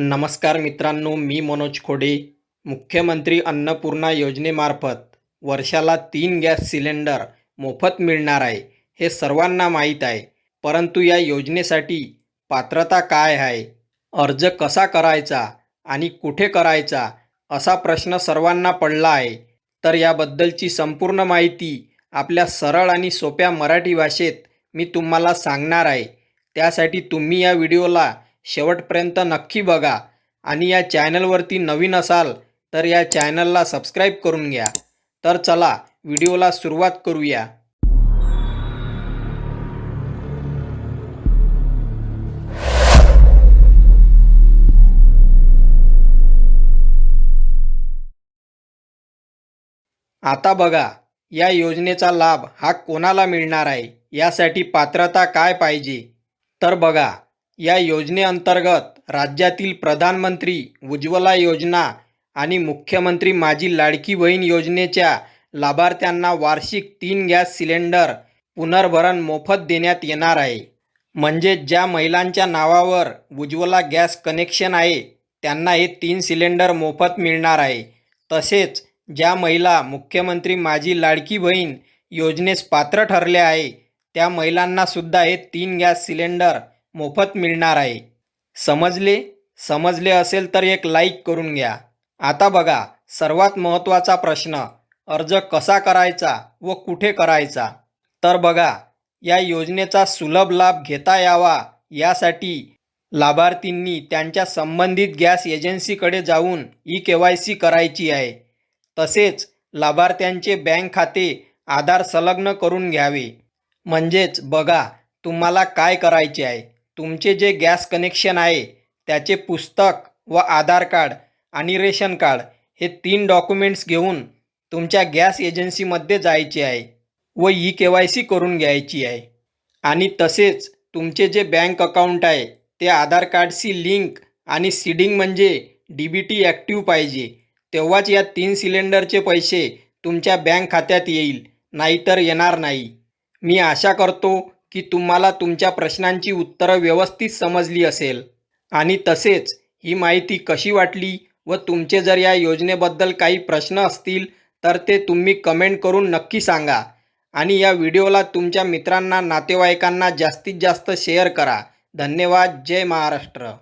नमस्कार मित्रांनो मी मनोज खोडे मुख्यमंत्री अन्नपूर्णा योजनेमार्फत वर्षाला तीन गॅस सिलेंडर मोफत मिळणार आहे हे सर्वांना माहीत आहे. परंतु या योजनेसाठी पात्रता काय आहे? अर्ज कसा करायचा आणि कुठे करायचा असा प्रश्न सर्वांना पडला आहे. तर याबद्दलची संपूर्ण माहिती आपल्या सरळ आणि सोप्या मराठी भाषेत मी तुम्हाला सांगणार आहे. त्यासाठी तुम्ही या व्हिडिओला शेवटपर्यंत नक्की बघा आणि या चॅनलवरती नवीन असाल तर या चॅनलला सबस्क्राईब करून घ्या. तर चला व्हिडिओला सुरुवात करूया. आता बघा या योजनेचा लाभ हा कोणाला मिळणार आहे? यासाठी पात्रता काय पाहिजे? तर बघा या योजनेअंतर्गत राज्यातील प्रधानमंत्री उज्ज्वला योजना आणि मुख्यमंत्री माझी लाडकी बहीण योजनेच्या लाभार्थ्यांना वार्षिक तीन गॅस सिलेंडर पुनर्भरण मोफत देण्यात येणार आहे. म्हणजे ज्या महिलांच्या नावावर उज्ज्वला गॅस कनेक्शन आहे त्यांना हे तीन सिलेंडर मोफत मिळणार आहे. तसेच ज्या महिला मुख्यमंत्री माझी लाडकी बहीण योजनेस पात्र ठरल्या आहे त्या महिलांनासुद्धा हे तीन गॅस सिलेंडर मोफत मिळणार आहे. समजले? समजले असेल तर एक लाईक करून घ्या. आता बघा सर्वात महत्त्वाचा प्रश्न अर्ज कसा करायचा व कुठे करायचा? तर बघा या योजनेचा सुलभ लाभ घेता यावा. यासाठी लाभार्थींनी त्यांच्या संबंधित गॅस एजन्सीकडे जाऊन ई के वाय सी करायची आहे. तसेच लाभार्थ्यांचे बँक खाते आधार संलग्न करून घ्यावे. म्हणजेच बघा तुम्हाला काय करायचे आहे? तुमचे जे गॅस कनेक्शन आहे त्याचे पुस्तक व आधार कार्ड आणि रेशन कार्ड हे तीन डॉक्युमेंट्स घेऊन तुमच्या गॅस एजन्सीमध्ये जायचे आहे व ई के वाय सी करून घ्यायची आहे. आणि तसेच तुमचे जे बँक अकाउंट आहे ते आधार कार्डशी लिंक आणि सीडिंग म्हणजे डी बी टी ॲक्टिव्ह पाहिजे तेव्हाच या तीन सिलेंडरचे पैसे तुमच्या बँक खात्यात येईल नाहीतर येणार नाही. मी आशा करतो की तुम्हाला तुमच्या प्रश्नांची उत्तरं व्यवस्थित समजली असेल. आणि तसेच ही माहिती कशी वाटली व तुमचे जर या योजनेबद्दल काही प्रश्न असतील तर ते तुम्ही कमेंट करून नक्की सांगा. आणि या व्हिडिओला तुमच्या मित्रांना नातेवाईकांना जास्तीत जास्त शेअर करा. धन्यवाद. जय महाराष्ट्र.